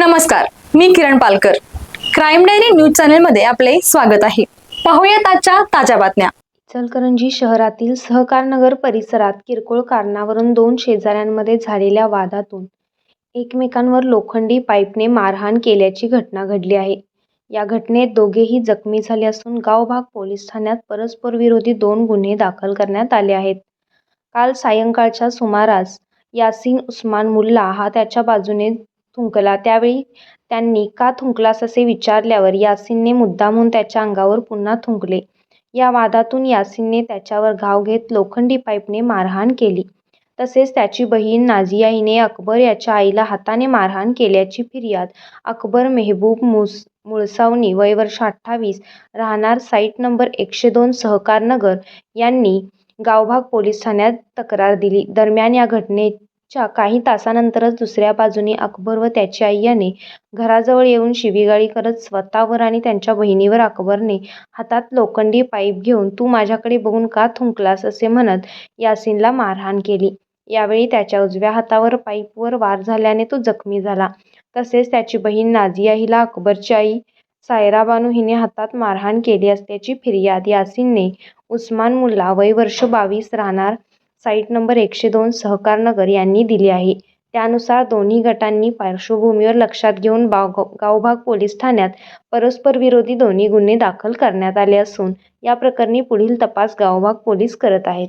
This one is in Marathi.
नमस्कार मी Kiran Palkar. Crime diary news चॅनलमध्ये आपले स्वागत आहे. पाहूयात आजच्या ताज्या बातम्या. इचलकरंजी शहरातील सहकारनगर परिसरात किरकोळ कारणावरून दोन शेजाऱ्यांमध्ये झालेल्या वादातून एकमेकांवर लोखंडी पाईपने मारहाण केल्याची घटना घडली आहे. या घटनेत दोघेही जखमी झाले असून गावभाग पोलीस ठाण्यात परस्परविरोधी दोन गुन्हे दाखल करण्यात आले आहेत. काल सायंकाळच्या सुमारास यासिन उस्मान मुल्ला हा त्याच्या बाजूने थुंकला. त्यावेळी त्यांनी का थुंकलास असे विचारल्यावर यासिनने मुद्दामहून त्याच्या अंगावर पुन्हा थुंकले. या वादातून यासिनने त्याच्यावर घाव घेत लोखंडी पाईपने मारहाण केली. तसेच त्याची बहीण नाझिया हिने अकबर याच्या आईला हाताने मारहाण केल्याची फिर्याद अकबर मेहबूब मुस मुळसावणी वय वर्ष अठ्ठावीस राहणार साईट नंबर एकशे दोन सहकार नगर यांनी गावभाग पोलीस ठाण्यात तक्रार दिली. दरम्यान या च्या काही तासानंतरच दुसऱ्या बाजूने अकबर व त्याची आई याने घराजवळ येऊन शिवीगाळी करत स्वतःवर आणि त्यांच्या बहिणीवर अकबरने हातात लोखंडी पाईप घेऊन तू माझ्याकडे बघून का थुंकलास? असे म्हणत यासिनला मारहाण केली. यावेळी त्याच्या उजव्या हातावर पाईपवर वार झाल्याने तो जखमी झाला. तसेच त्याची बहीण नाझिया हिला अकबरची आई सायरा बानू हिने हातात मारहाण केली असल्याची फिर्याद यासिनने उस्मान मुल्ला वय वर्ष बावीस राहणार साईट नंबर एकशे दोन सहकार नगर यांनी दिली आहे. त्यानुसार दोन्ही गटांनी पार्श्वभूमीवर लक्षात घेऊन बाव गावभाग पोलीस ठाण्यात परस्परविरोधी दोन्ही गुन्हे दाखल करण्यात आले असून या प्रकरणी पुढील तपास गावभाग पोलीस करत आहेत.